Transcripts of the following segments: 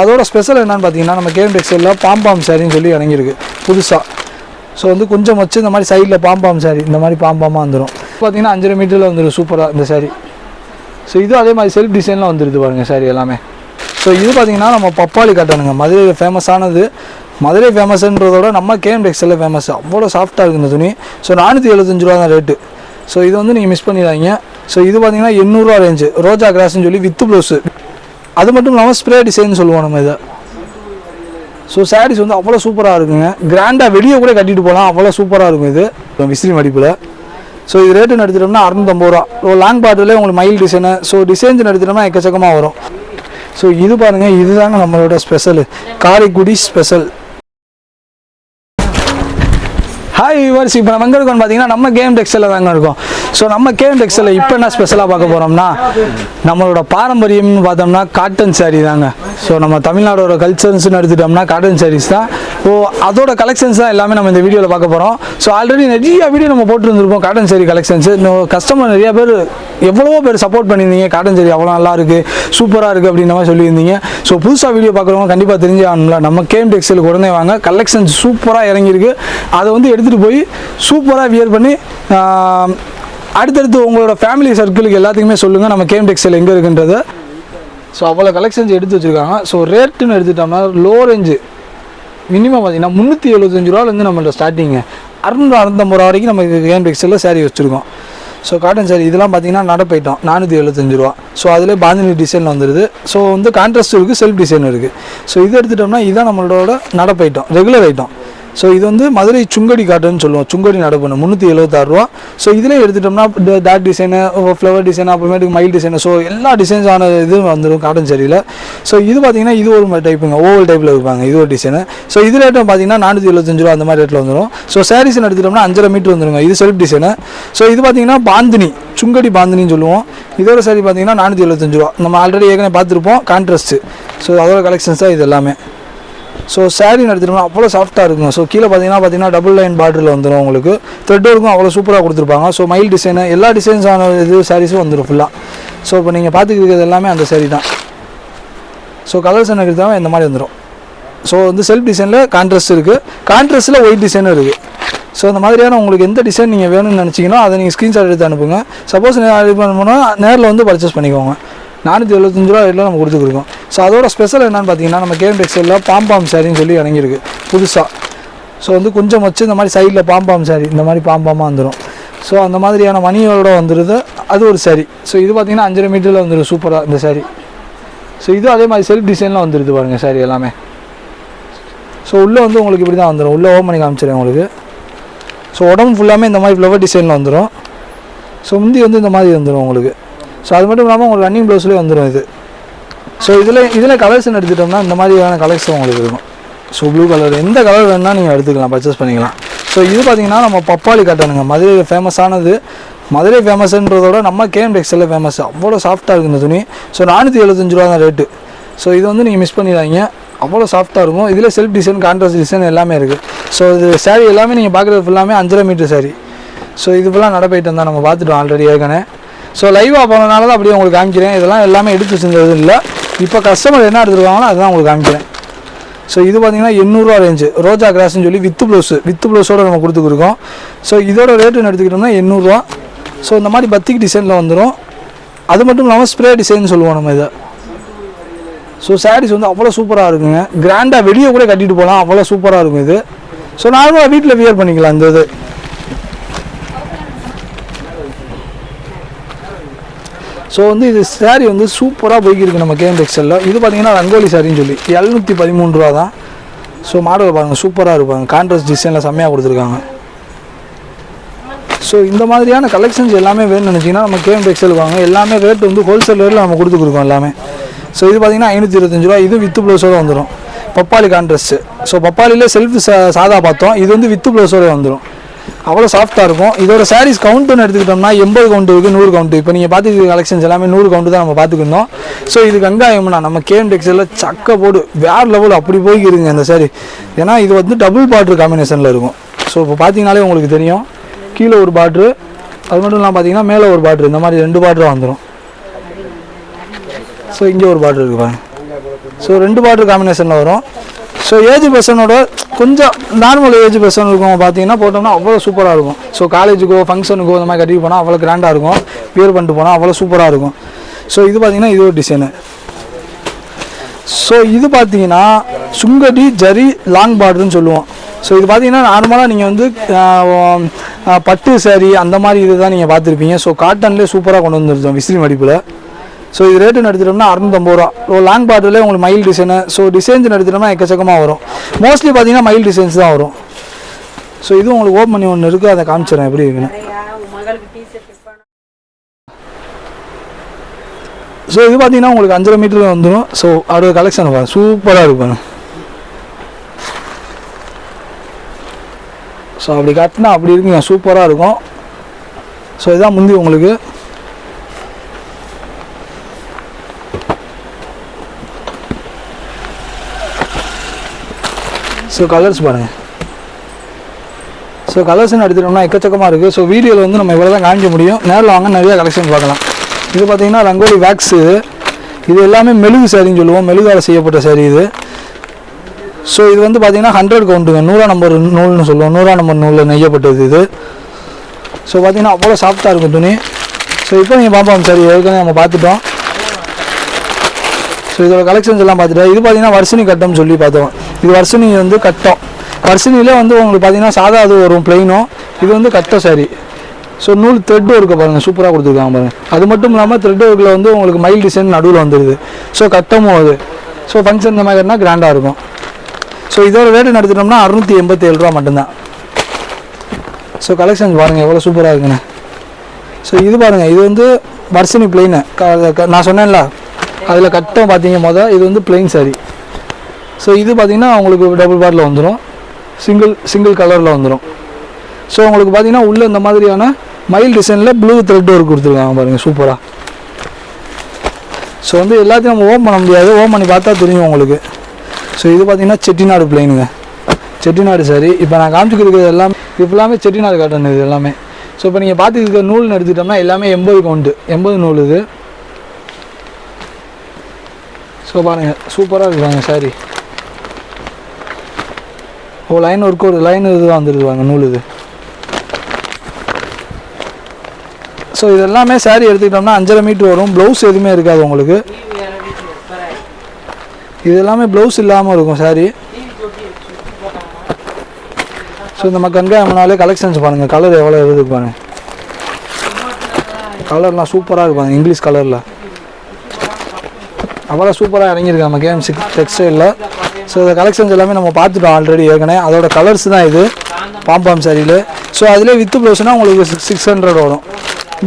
அதோட ஸ்பெஷல் என்னன்னு பார்த்தீங்கன்னா நம்ம கேம் டெக்ஸ்டைலில் பாம்பாம் சாரின்னு சொல்லி இறங்கியிருக்கு புதுசாக ஸோ வந்து கொஞ்சம் வச்சு இந்த மாதிரி சைடில் பாம்பாம் சாரி இந்த மாதிரி பாம்பாமாக வந்துடும் பார்த்தீங்கன்னா அஞ்சரை மீட்டரில் வந்துடும் சூப்பராக இந்த சாரி ஸோ இது அதே மாதிரி செல்ஃப் டிசைனில் வந்துடுது பாருங்கள் சாரி எல்லாமே. ஸோ இது பார்த்தீங்கன்னா நம்ம பப்பாளி காட்டனுங்க மதுரையில் ஃபேமஸானது மதுரை ஃபேமஸ்ன்றதோட நம்ம கேஎம் டெக்ஸ்டைலில் ஃபேமஸ் அவ்வளோ சாஃப்ட்டாக இருக்குது இந்த துணி. ஸோ நானூற்றி எழுபத்தஞ்சு ரூபா தான் ரேட்டு ஸோ இது வந்து நீங்கள் மிஸ் பண்ணிடாதீங்க. ஸோ இது பார்த்தீங்கன்னா எண்ணூறுரூவா ரேஞ்சு ரோஜா கிராஸ்ன்னு சொல்லி வித்து ப்ளவுஸு அது மட்டும் இல்லாமல் ஸ்ப்ரே டிசைன் சொல்லுவோம் நம்ம இதை. ஸோ சாரீஸ் வந்து அவ்வளோ சூப்பராக இருக்குங்க. கிராண்டாக வெளியே கூட கட்டிட்டு போகலாம். அவ்வளோ சூப்பராக இருக்கும் இது. விசிறி மடிப்பில். ஸோ இது ரேட்டுன்னு எடுத்துட்டோம்னா அறுநூத்தம்பது ரூபா. ஓ லாங் பாட்டில் உங்களுக்கு மயில் டிசைனு ஸோ டிசைன்ஸ் எடுத்துட்டோம்னா எக்கச்சக்கமாக வரும். ஸோ இது பாருங்கள் இதுதாங்க நம்மளோட special Karaikudi special hi viewers இப்போ நம்ம எங்கே இருக்கோம்னு பார்த்தீங்கன்னா நம்ம கேம் டெக்ஸ்டைலில் தாங்க இருக்கோம். ஸோ நம்ம கேஎம் டெக்ஸ்டைலில் இப்போ என்ன ஸ்பெஷலாக பார்க்க போகிறோம்னா நம்மளோட பாரம்பரியம்னு பார்த்தோம்னா காட்டன் சாரீ தாங்க. ஸோ நம்ம தமிழ்நாடோட கல்ச்சர்ஸ்னு எடுத்துட்டோம்னா காட்டன் சாரீஸ் தான். ஸோ அதோட கலெக்ஷன்ஸ் தான் எல்லாமே நம்ம இந்த வீடியோவில் பார்க்க போகிறோம் ஸோ ஆல்ரெடி நிறைய வீடியோ நம்ம போட்டுருந்துருப்போம் காட்டன் saree கலெக்ஷன்ஸ் கஸ்டமர் நிறைய பேர் எவ்வளவோ பேர் சப்போர்ட் பண்ணியிருந்தீங்க. காட்டன் saree அவ்வளோ நல்லா இருக்குது சூப்பராக இருக்குது அப்படின்ற மாதிரி சொல்லியிருந்தீங்க. ஸோ புதுசாக வீடியோ பார்க்குறவங்க கண்டிப்பாக தெரிஞ்சு ஆகணும்ல நம்ம கேம் டெக்ஸ்டைலுக்கு உடனே வாங்க. கலெக்ஷன்ஸ் சூப்பராக இறங்கியிருக்கு. அதை வந்து எடுத்துகிட்டு போய் சூப்பராக வியர் பண்ணி அடுத்தடுத்து உங்களோட ஃபேமிலி சர்க்கிளுக்கு எல்லாத்துக்குமே சொல்லுங்கள் நம்ம கேம் டெக்ஸ்டைல் எங்கே இருக்குன்றது. ஸோ அவ்வளோ கலெக்ஷன்ஸ் எடுத்து வச்சுருக்காங்க. ஸோ ரேட்டுன்னு எடுத்துட்டோம்னா லோ ரேஞ்சு மினிமம் பார்த்தீங்கன்னா முந்நூற்றி எழுபத்தஞ்சு ரூபாலேருந்து ஸ்டார்டிங்கு அறுநூறு அறுநூத்தம்பது ரூபா வரைக்கும் நம்ம கேம் டெக்ஸ்டைலில் சேரீ வச்சுருக்கோம். ஸோ காட்டன் சாரி இதெல்லாம் பார்த்தீங்கன்னா நடப்பைட்டம் நானூற்றி எழுபத்தஞ்சு ரூபா. ஸோ அதில் பாந்தினி டிசைன் வந்துடுது ஸோ வந்து கான்ட்ராஸ்ட் இருக்குது செல்ஃப் டிசைன் இருக்குது ஸோ இது எடுத்துட்டோம்னா இதுதான் நம்மளோட நடப்பைட்டம் ரெகுலர் ஐட்டம் ஸோ இது வந்து மதுரை சுங்கடி காட்டுன்னு சொல்லுவோம். சுங்கடி நடப்பு முந்நூற்றி எழுபத்தாறு ரூபா. ஸோ இதில் எடுத்துட்டோம்னா டாட் டிசைனு ஃப்ளவர் டிசைன் அப்புறமேட்டுக்கு மயில் டிசைனு ஸோ எல்லா டிசைன்ஸான இது வந்துடும் காட்டன் சரியில் ஸோ இது பார்த்தீங்கன்னா இது ஒரு டைப்புங்க ஓவல் டைப்பில் இருப்பாங்க இது ஒரு டிசைனு ஸோ இது ரேட்டும் பார்த்தீங்கன்னா நானூற்றி எழுபத்தஞ்சு ரூபா அந்த மாதிரி ரேட்டில் வந்துடும் ஸோ சாரீஸ் எடுத்துட்டோம்னா அஞ்சரை மீட்டர் வந்துருங்க. இது செல்ஃப் டிசைனு ஸோ இது பார்த்தீங்கன்னா பாந்தினி. சுங்கடி பாந்தினின்னு சொல்லுவோம். இதோட சாரி பார்த்தீங்கன்னா நானூற்றி எழுபத்தஞ்சு ரூபா. நம்ம ஆல்ரெடி ஏற்கனவே பார்த்துருப்போம். கான்ட்ராஸ்ட்டு ஸோ அதோட கலெக்ஷன்ஸ் தான் இது எல்லாமே. ஸோ சாரீ எடுத்துட்டோம்னா அவ்வளோ சாஃப்ட்டாக இருக்கும். ஸோ கீழே பார்த்தீங்கன்னா பார்த்தீங்கன்னா டபுள் லைன் பார்டரில் வந்துடும் உங்களுக்கு. த்ரெட் ஒர்க்கும் அவ்வளோ சூப்பராக கொடுத்துருப்பாங்க. ஸோ மைல் டிசைனு எல்லா டிசைன்ஸான இது சாரீஸும் வந்துடும் ஃபுல்லாக ஸோ இப்போ நீங்கள் பார்த்துக்கிறது எல்லாமே அந்த சாரீ தான். ஸோ கலர்ஸ் எனக்கு எடுத்தால் இந்த மாதிரி வந்துடும் ஸோ வந்து செல்ஃப் டிசைனில் கான்ட்ராஸ்ட் இருக்குது கான்ட்ராஸ்ட்டில் ஒயிட் டிசைனும் இருக்குது ஸோ இந்த மாதிரியான உங்களுக்கு எந்த டிசைன் நீங்கள் வேணும்னு நினச்சிங்கன்னா அதை நீங்கள் ஸ்க்ரீன்ஷாட் எடுத்து அனுப்புங்க. சப்போஸ் இது பண்ணணும்னா நேரில் வந்து பர்ச்சேஸ் பண்ணிக்கோங்க. நானூற்றி எழுபத்தஞ்சு ரூபா ரேட்டில் நம்ம கொடுத்துருக்கோம் ஸோ அதோட ஸ்பெஷல் என்னன்னு பார்த்தீங்கன்னா நம்ம கேம் பாம்பாம் சாரின்னு சொல்லி இறங்கியிருக்கு. புதுசாக ஸோ வந்து கொஞ்சம் வச்சு இந்த மாதிரி சைடில் பாம்பாம் சாரி இந்த மாதிரி பாம்பாமாக வந்துடும் ஸோ அந்த மாதிரியான மணியோட வந்துடுது அது ஒரு சாரி ஸோ இது பார்த்தீங்கன்னா அஞ்சரை மீட்டரில் வந்துடும் சூப்பராக இந்த சாரி ஸோ இது அதே மாதிரி செல்ஃப் டிசைனில் வந்துடுது பாருங்கள் சாரி எல்லாமே. ஸோ உள்ளே வந்து உங்களுக்கு இப்படி தான் வந்துடும் உள்ளே ஓப்பன் பண்ணி காமிச்சிடுறேன் உங்களுக்கு. ஸோ உடம்பு ஃபுல்லாமே இந்த மாதிரி ஃப்ளவர் டிசைனில் வந்துடும் ஸோ முந்தி வந்து இந்த மாதிரி வந்துடும் உங்களுக்கு. ஸோ அது மட்டும் இல்லாமல் உங்களுக்கு ரன்னிங் ப்ளவுஸ்லேயே வந்துடும் இது. ஸோ இதில் இதில் கலர்ஸ்னு எடுத்துட்டோம்னா இந்த மாதிரியான கலர்ஸ் உங்களுக்கு இருக்கும். ஸோ ப்ளூ கலர் எந்த கலர் வேணுன்னா நீங்கள் எடுத்துக்கலாம் பர்ச்சேஸ் பண்ணிக்கலாம். ஸோ இது பார்த்தீங்கன்னா நம்ம பப்பாளி காட்டனுங்க மதுரையில் ஃபேமஸானது மதுரை ஃபேமஸ்ன்றதோட நம்ம கேஎம் டெக்ஸ்டைலில் ஃபேமஸ் அவ்வளோ சாஃப்ட்டாக இருக்குது இந்த துணி. ஸோ நானூற்றி எழுபத்தஞ்சு ரூபா தான் ரேட்டு ஸோ இது வந்து நீங்கள் மிஸ் பண்ணிடாங்க அவ்வளோ சாஃப்ட்டாக இருக்கும். இதில் செல்ஃப் டிசைன் கான்ட்ராஸ்ட் டிசைன் எல்லாமே இருக்குது ஸோ இது saree எல்லாமே நீங்கள் பார்க்குறது ஃபுல்லாமே அஞ்சரை மீட்டர் saree. ஸோ இது ஃபுல்லாக நடப்பைட்டம் தான் நம்ம பார்த்துட்டோம் ஆல்ரெடி ஏற்கனவே. ஸோ லைவாக போனதுனால தான் அப்படியே உங்களுக்கு காமிக்கிறேன். இதெல்லாம் எல்லாமே எடுத்து வச்சுருந்தது இல்லை. இப்போ கஸ்டமர் என்ன எடுத்துருக்காங்களோ அதுதான் உங்களுக்கு காமிக்கிறேன். ஸோ இது பார்த்தீங்கன்னா எண்ணூறுரூவா ரேஞ்சு ரோஜா கிராஸ்னு சொல்லி வித்து ப்ளவுஸு வித்து ப்ளவுஸோட நம்ம கொடுத்துருக்கோம் ஸோ இதோட ரேட்டுன்னு எடுத்துக்கிட்டோம்னா எண்ணூறுரூவா ஸோ இந்த மாதிரி பத்திக் டிசைனில் வந்துடும் அது மட்டும் இல்லாமல் ஸ்ப்ரே டிசைன் சொல்லுவோம் நம்ம இதை. ஸோ சாரீஸ் வந்து அவ்வளோ சூப்பராக இருக்குங்க. கிராண்டாக வெளியே கூட கட்டிட்டு போகலாம் அவ்வளோ சூப்பராக இருக்கும் இது. ஸோ நார்மலாக வீட்டில் வியர் பண்ணிக்கலாம் இந்த இது. ஸோ வந்து இது சாரீ வந்து சூப்பராக போய்க்கிருக்கு நம்ம கேஎம் டெக்ஸ்டைலில் இது பார்த்தீங்கன்னா ரங்கோலி சாரின்னு சொல்லி. எழுநூற்றி பதிமூணு ரூபா தான். ஸோ மாடல் பாருங்கள் சூப்பராக இருப்பாங்க கான்ட்ராஸ்ட் டிசைனில் செம்மையாக கொடுத்துருக்காங்க. ஸோ இந்த மாதிரியான கலெக்ஷன்ஸ் எல்லாமே வேணும்னு நினச்சிங்கன்னா நம்ம கேஎம் டெக்ஸ்டைல் வாங்க. எல்லாமே ரேட் வந்து ஹோல்சேல் ரேட்டில் நம்ம கொடுத்துருக்கோம் எல்லாமே. ஸோ இது பார்த்தீங்கன்னா ஐநூற்றி இருபத்தஞ்சு ரூபா. இது வித்து ப்ளவுஸோடு வந்துடும் பப்பாளி கான்ட்ராஸ்ட்டு ஸோ பப்பாளியில் செல்ஃப் சாதா பார்த்தோம். இது வந்து வித்து ப்ளவுஸோடு வந்துடும் அவ்வளோ சாஃப்ட்டாக இருக்கும். இதோட சாரீஸ் கவுண்ட்டுன்னு எடுத்துக்கிட்டோம்னா எண்பது கவுண்ட் இருக்குது நூறு கவுண்ட் இப்போ நீங்கள் பார்த்துக்கிற கலெக்ஷன்ஸ் எல்லாமே நூறு கவுண்ட் தான் நம்ம பார்த்துக்கிருந்தோம். ஸோ இது வெங்காயம்னா நம்ம கேம் டெக்ஸ்டைலில் சக்க போடு வேறு லெவல் அப்படி போய்க்கிருங்க இந்த சாரி ஏன்னா இது வந்து டபுள் பார்ட்ரு காம்பினேஷனில் இருக்கும். ஸோ இப்போ பார்த்தீங்கனாலே உங்களுக்கு தெரியும். கீழே ஒரு பாட்ரு அது மட்டும் இல்லாமல் பார்த்தீங்கன்னா மேலே ஒரு பாட்ரு இந்த மாதிரி ரெண்டு பாட்ரு வந்துடும் ஸோ இங்கே ஒரு பாட்ரு இருக்குப்பா ஸோ ரெண்டு பாட்ரு காம்பினேஷனில் வரும். ஸோ ஏஜ் பர்சனோட கொஞ்சம் நார்மல் ஏஜ் பர்சன் இருக்கும் பார்த்தீங்கன்னா போட்டோம்னா அவ்வளோ சூப்பராக இருக்கும். ஸோ காலேஜுக்கோ ஃபங்க்ஷனுக்கோ இந்த மாதிரி கட்டிட்டு போனால் அவ்வளோ கிராண்டாக இருக்கும். வியர் பண்ணிட்டு போனால் அவ்வளோ சூப்பராக இருக்கும். ஸோ இது பார்த்தீங்கன்னா இது ஒரு டிசைனு ஸோ இது பார்த்தீங்கன்னா சுங்கடி ஜரி லாங் பார்டர்னு சொல்லுவோம். ஸோ இது பார்த்தீங்கன்னா நார்மலாக நீங்கள் வந்து பட்டு சேரீ அந்த மாதிரி இது தான் நீங்கள் பார்த்துருப்பீங்க. ஸோ காட்டன்லேயே சூப்பராக கொண்டு வந்துருந்தோம் விசிறி மடிப்பில். ஸோ இது ரேட்டு நடத்திட்டோம்னா அறுநூத்தம்பது ரூபா. ஸோ லாங் பாட்டிலே உங்களுக்கு மயில் டிசைனு ஸோ டிசைன்ஸ் நடத்திட்டோம்னா எக்கச்சக்கமாக வரும். மோஸ்ட்லி பார்த்தீங்கன்னா மயில் டிசைன்ஸ் தான் வரும். ஸோ இதுவும் உங்களுக்கு ஓப்பன் பண்ணி ஒன்று இருக்குது அதை காமிச்சிடறேன். எப்படி இருக்குன்னு. ஸோ இது பார்த்தீங்கன்னா உங்களுக்கு அஞ்சரை மீட்டரில் வந்துடும் ஸோ அதோட கலெக்ஷன் பாருங்க. சூப்பராக இருக்கும் ஸோ அப்படி கட்டினா அப்படி இருக்குங்க. சூப்பராக இருக்கும். ஸோ இதான் முந்தி உங்களுக்கு. ஸோ கலர்ஸ் பாருங்கள் ஸோ கலர்ஸ்னு எடுத்துட்டோம்னா எக்கச்சக்கமாக இருக்குது ஸோ வீடியோவில் வந்து நம்ம இவ்வளோ தான் காமிக்க முடியும். நேரில் வாங்க நிறைய கலெக்ஷன் பார்க்கலாம். இது பார்த்தீங்கன்னா ரங்கோலி வேக்ஸு இது எல்லாமே மெழுகு சாரின்னு சொல்லுவோம். மெழுகால் செய்யப்பட்ட சாரி இது. ஸோ இது வந்து பார்த்திங்கன்னா ஹண்ட்ரட் கவுண்ட்டுங்க நூறாம் நம்பர் நூல்னு சொல்லுவோம். நூறாம் நம்பர் நூலில் நெய்யப்பட்டது இது. ஸோ பார்த்திங்கன்னா அவ்வளோ சாஃப்டாக இருக்கும் துணி. ஸோ இப்போ நீங்கள் பார்ப்போம் சாரி. ஏற்கனவே நம்ம பார்த்துட்டோம். ஸோ இதோட கலெக்ஷன்ஸ் எல்லாம் பார்த்துட்டோம். இது பார்த்தீங்கன்னா வர்ஷினி கட்டம்னு சொல்லி பார்த்தோம். இது வருஷனி வந்து கட்டம். வர்ஷினிலே வந்து உங்களுக்கு பார்த்தீங்கன்னா சாதா அது வரும் பிளெயினும் இது வந்து கட்டம் சாரி ஸோ நூல் த்ரெட் ஒர்க்கு பாருங்கள் சூப்பராக கொடுத்துருக்காங்க பாருங்கள் அது மட்டும் இல்லாமல் த்ரெட் ஒர்க்கில் வந்து உங்களுக்கு மைல் டிசைன் நடுவில் வந்துடுது ஸோ கட்டமும் அது. ஸோ ஃபங்க்ஷன் இந்த மாதிரினா கிராண்டாக இருக்கும். ஸோ இதோட ரேட்டு நடத்திட்டோம்னா அறுநூற்றி எண்பத்தேழு ரூபா மட்டும்தான். ஸோ கலெக்ஷன்ஸ் பாருங்கள் எவ்வளோ சூப்பராக இருக்குன்னு. ஸோ இது பாருங்கள் இது வந்து வர்ஷினி பிளெயின் நான் சொன்னேன்ல அதில் கட்டம் பார்த்தீங்க மொதல் இது வந்து பிளெயின் சாரி ஸோ இது பார்த்தீங்கன்னா உங்களுக்கு டபுள் பார்டில் வந்துடும் சிங்கிள் சிங்கிள் கலரில் வந்துடும் ஸோ உங்களுக்கு பார்த்தீங்கன்னா உள்ளே இந்த மாதிரியான மயில் டிசைனில் ப்ளூ த்ரெட் ஒர்க் கொடுத்துருக்காங்க பாருங்கள் சூப்பராக ஸோ வந்து எல்லாத்தையும் நம்ம ஓம் பண்ண முடியாது. ஓம் பண்ணி பார்த்தா தெரியும் உங்களுக்கு. ஸோ இது பார்த்தீங்கன்னா செட்டிநாடு பிளைனுங்க செட்டிநாடு சாரி இப்போ நான் காமிச்சிக்கிறது எல்லாமே இப்போல்லாமே செட்டிநாடு காட்டன் இது எல்லாமே. ஸோ இப்போ நீங்கள் பார்த்துக்கிற நூல்னு எடுத்துக்கிட்டோம்னா எல்லாமே எண்பது கவுண்டு எண்பது நூல் இது. ஸோ பாருங்கள் சூப்பராக இருக்காங்க சாரி ஓ லைன் ஒர்க் ஒரு லைன் இதுதான் வந்துருது வாங்க நூல் இது. ஸோ இது எல்லாமே saree எடுத்துக்கிட்டோம்னா அஞ்சரை மீட்ரு வரும். ப்ளவுஸ் எதுவுமே இருக்காது உங்களுக்கு. இது எல்லாமே ப்ளவுஸ் இல்லாமல் இருக்கும் saree. ஸோ இந்த சுத்தி போட்டாங்க ஸோ நம்ம கண்காமனாலே கலெக்ஷன்ஸ் பாருங்கள் கலர் எவ்வளோ இருக்குது பாருங்கள் கலர்லாம் சூப்பராக இருப்பாங்க இங்கிலீஷ் கலரில் அவ்வளோ சூப்பராக இறங்கியிருக்காங்க. கேம் சிக்ஸ் டெக்ஸ்டைலில் ஸோ இந்த கலெக்ஷன்ஸ் எல்லாமே நம்ம பார்த்துட்டோம் ஆல்ரெடி ஏற்கனவே. அதோட கலர்ஸ் தான் இது. பாம்பாம் சாரியில் ஸோ அதிலே வித்து ப்ளவுஸ்னால் உங்களுக்கு சிக்ஸ் சிக்ஸ் ஹண்ட்ரட் வரும்.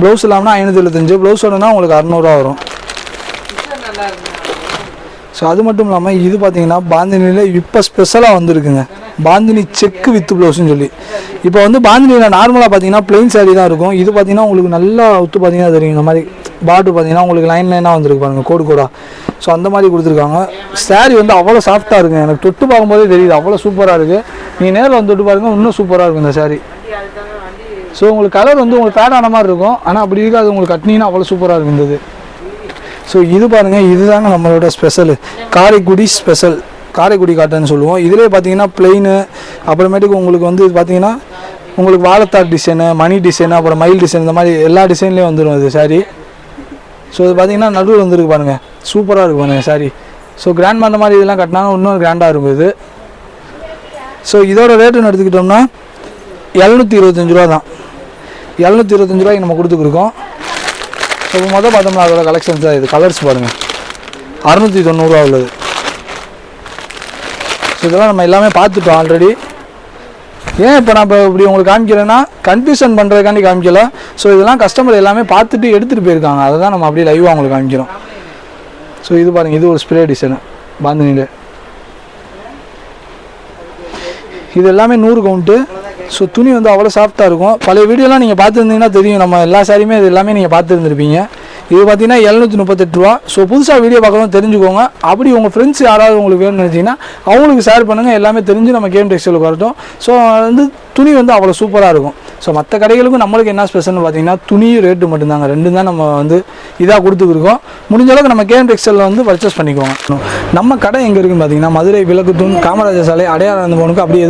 ப்ளவுஸ் இல்லாமல் ஐநூற்றி எழுபத்தஞ்சு. ப்ளவுஸோடனா உங்களுக்கு அறநூறுவா வரும். ஸோ அது மட்டும் இல்லாமல் இது பார்த்தீங்கன்னா பாந்தினியில் இப்போ ஸ்பெஷலாக வந்திருக்குங்க. பாந்தினி செக்கு வித் ப்ளவுஸ்னு சொல்லி. இப்போ வந்து பாந்தினியில் நார்மலாக பார்த்தீங்கன்னா plain saree தான் இருக்கும். இது பார்த்தீங்கன்னா உங்களுக்கு நல்லா ஒத்து பார்த்தீங்கன்னா தெரியும். இந்த மாதிரி பார்டர் பார்த்தீங்கன்னா உங்களுக்கு லைன் லைனாக வந்திருக்கு பாருங்க கோடு கோடா. ஸோ அந்த மாதிரி கொடுத்துருக்காங்க. Saree வந்து அவ்வளோ சாஃப்டாக இருக்குங்க எனக்கு தொட்டு பார்க்கும்போதே தெரியுது அவ்வளோ சூப்பராக இருக்குது நீங்கள் நேரில் வந்து தொட்டு பாருங்க இன்னும் சூப்பராக இருக்கும் இந்த சாரீ ஸோ உங்களுக்கு கலர் வந்து உங்களுக்கு பேடான மாதிரி இருக்கும். ஆனால் அப்படி இருக்காது. உங்களுக்கு கட்டினீங்கன்னா அவ்வளோ சூப்பராக இருக்கும் இந்த இது ஸோ இது பாருங்கள் இதுதாங்க நம்மளோட special Karaikudi special Karaikudi cotton சொல்லுவோம். இதிலே பார்த்தீங்கன்னா பிளெயின் அப்புறமேட்டுக்கு உங்களுக்கு வந்து இது பார்த்தீங்கன்னா உங்களுக்கு வாழைத்தார் டிசைனு மணி டிசைனு அப்புறம் மயில் டிசைன் இந்த மாதிரி எல்லா டிசைன்லேயும் வந்துடும் இது சாரி ஸோ இது பார்த்தீங்கன்னா நடுவில் வந்துருக்கு பாருங்கள் சூப்பராக இருக்கும் பாருங்கள் சாரி ஸோ கிராண்ட் அந்த மாதிரி இதெல்லாம் கட்டினா இன்னும் கிராண்டாக இருக்கும் இது. ஸோ இதோட ரேட்டுன்னு எடுத்துக்கிட்டோம்னா எழுநூற்றி இருபத்தஞ்சு ரூபா தான். எழுநூற்றி இருபத்தஞ்சி ரூபாய்க்கு நம்ம கொடுத்துருக்கோம் ஸோ இப்போ மொதல் பார்த்தோம்னா அதோட கலெக்ஷன்ஸ் தான் இது. கலர்ஸ் பாருங்கள் அறுநூற்றி தொண்ணூறுரூவா உள்ளது. ஸோ இதெல்லாம் நம்ம எல்லாமே பார்த்துட்டோம் ஆல்ரெடி ஏன் இப்போ நான் இப்போ இப்படி உங்களுக்கு காமிக்கிறேன்னா கன்ஃபியூஷன் பண்ணுறதுக்காண்டி காமிக்கல. ஸோ இதெல்லாம் கஸ்டமர் எல்லாமே பார்த்துட்டு எடுத்துகிட்டு போயிருக்காங்க. அதை தான் நம்ம அப்படியே லைவாக உங்களுக்கு காமிக்கிறோம். ஸோ இது பாருங்கள் இது ஒரு ஸ்ப்ரே டிசைனு பாந்தினியில். இது எல்லாமே நூறு கவுண்ட்டு ஸோ துணி வந்து அவ்வளோ சாஃப்டாக இருக்கும். பழைய வீடியோலாம் நீங்கள் பார்த்துருந்தீங்கன்னா தெரியும். நம்ம எல்லா சாரியுமே இது எல்லாமே நீங்கள் பார்த்துருந்துருப்பீங்க. இது பார்த்தீங்கன்னா எழுநூற்றி முப்பத்தெட்டு ரூபா. ஸோ புதுசாக வீடியோ பார்க்கணும் தெரிஞ்சுக்கோங்க. அப்படி உங்கள் ஃப்ரெண்ட்ஸ் யாராவது உங்களுக்கு வேணும்னு நினச்சிங்கன்னா அவங்களுக்கு ஷேர் பண்ணுங்கள் எல்லாமே தெரிஞ்சு நம்ம கேம் டெக்ஸ்டைலுக்கு வரட்டும் ஸோ வந்து துணி வந்து அவ்வளோ சூப்பராக இருக்கும். ஸோ மற்ற கடைகளுக்கும் நம்மளுக்கு என்ன ஸ்பெஷல்னு பார்த்தீங்கன்னா துணி ரேட்டு மட்டும்தாங்க. ரெண்டும் தான் நம்ம வந்து இதாக கொடுத்துருக்கோம் முடிஞ்ச அளவுக்கு நம்ம கேம் டெக்ஸ்டைலில் வந்து பர்ச்சேஸ் பண்ணிக்கோங்க. நம்ம கடை எங்கே இருக்குன்னு பார்த்தீங்கன்னா மதுரை விளக்கு தூண் காமராஜர் சாலை அடையாளம் போனுக்கு அப்படியே